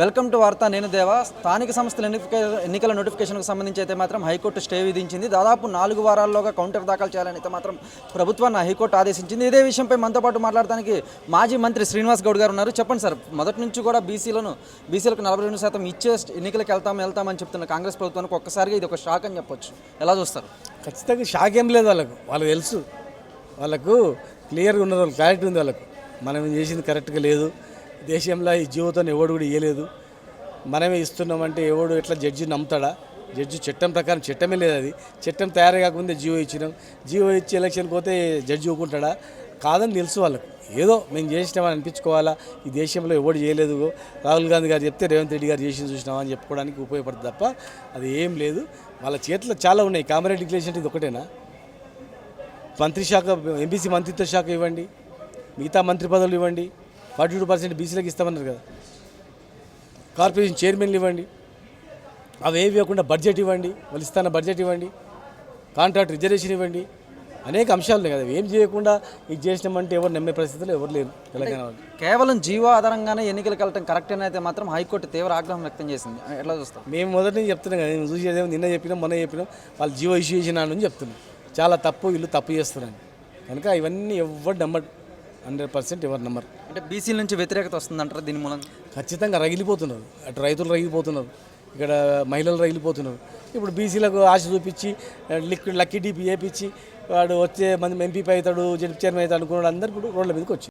Welcome to వార్త నేను దేవా. స్థానిక సంస్థల ఎన్నిక ఎన్నికల నోటిఫికేషన్కు సంబంధించి అయితే మాత్రం హైకోర్టు స్టే విధించింది. దాదాపు నాలుగు వారాల్లోగా కౌంటర్ దాఖలు చేయాలని అయితే మాత్రం ప్రభుత్వాన్ని హైకోర్టు ఆదేశించింది. ఇదే విషయంపై మనతో పాటు మాట్లాడడానికి మాజీ మంత్రి శ్రీనివాస్ గౌడ్ గారు ఉన్నారు. చెప్పండి సార్ మొదటి నుంచి కూడా బీసీలను బీసీలకు నలభై రెండు శాతం ఇచ్చే ఎన్నికలకు వెళ్తాం వెళ్తామని చెప్తున్న కాంగ్రెస్ ప్రభుత్వానికి ఒక్కసారిగా ఇది ఒక షాక్ అని చెప్పొచ్చు. ఎలా చూస్తారు? ఖచ్చితంగా షాక్ ఏం లేదు వాళ్ళకు. వాళ్ళకి తెలుసు. వాళ్ళకు క్లియర్గా ఉన్నది వాళ్ళకి క్లారిటీ ఉంది వాళ్ళకు. మనం చేసింది కరెక్ట్గా లేదు. దేశంలో ఈ జీవితం ఎవడు కూడా ఇవ్వలేదు మనమే ఇస్తున్నామంటే ఎవడు ఎట్లా జడ్జి నమ్ముతాడా? జడ్జి చట్టం ప్రకారం చట్టమే లేదు అది. చట్టం తయారు కాకముందే జీవో ఇచ్చినాం. జీవో ఇచ్చి ఎలక్షన్ పోతే జడ్జి ఒప్పుకుంటాడా కాదని తెలుసు వాళ్ళకు. ఏదో మేము చేసినామని అనిపించుకోవాలా? ఈ దేశంలో ఎవడు చేయలేదు. రాహుల్ గాంధీ గారు చెప్తే రేవంత్ రెడ్డి గారు చేసి చూసినామా అని చెప్పుకోవడానికి ఉపయోగపడుతుంది తప్ప అది ఏం లేదు. వాళ్ళ చేతిలో చాలా ఉన్నాయి. కామరేడ్ డిక్లరేషన్ ఇది ఒకటేనా? మంత్రి శాఖ ఎంపీసీ మంత్రిత్వ శాఖ ఇవ్వండి. మిగతా మంత్రి పదవులు ఇవ్వండి. ఫార్టీ టూ పర్సెంట్ బీసీలకు ఇస్తామన్నారు కదా. కార్పొరేషన్ చైర్మన్లు ఇవ్వండి. అవి ఏవి ఇవ్వకుండా బడ్జెట్ ఇవ్వండి. వాళ్ళు ఇస్తాన బడ్జెట్ ఇవ్వండి. కాంట్రాక్ట్ రిజర్వేషన్ ఇవ్వండి. అనేక అంశాలు ఉన్నాయి కదా. ఏం చేయకుండా ఇది చేసినామంటే ఎవరు నమ్మే పరిస్థితుల్లో ఎవరు లేరు తెలంగాణ వాళ్ళు. కేవలం జీవో ఆధారంగానే ఎన్నికలకు వెళ్ళటం కరెక్ట్ అని అయితే మాత్రం హైకోర్టు తీవ్ర ఆగ్రహం వ్యక్తం చేసింది. ఎట్లా చూస్తాం మేము మొదటి నుంచి చెప్తున్నాం కదా. చూసేదేమో నిన్న చెప్పినాం మొన్న చెప్పినాం. వాళ్ళు జీవో ఇష్యూ చేసిన నుంచి చెప్తున్నాం. చాలా తప్పు వీళ్ళు తప్పు చేస్తున్నాను కనుక ఇవన్నీ ఎవరు నమ్మడు హండ్రెడ్ పర్సెంట్ ఎవరు నమ్మరు అంటే బీసీల నుంచి వ్యతిరేకత వస్తుందంటారా దీని మూలంగా ఖచ్చితంగా రగిలిపోతున్నారు. అటు రైతులు రగిలిపోతున్నారు. ఇక్కడ మహిళలు రగిలిపోతున్నారు. ఇప్పుడు బీసీలకు ఆశ చూపించి లిక్విడ్ లక్కీ డీపీ వేపించి వాడు వచ్చే మంది ఎంపీ అవుతాడు జడ్పీ చైర్మన్ అవుతాడు అనుకున్నాడు అందరు ఇప్పుడు రోడ్ల మీదకి వచ్చి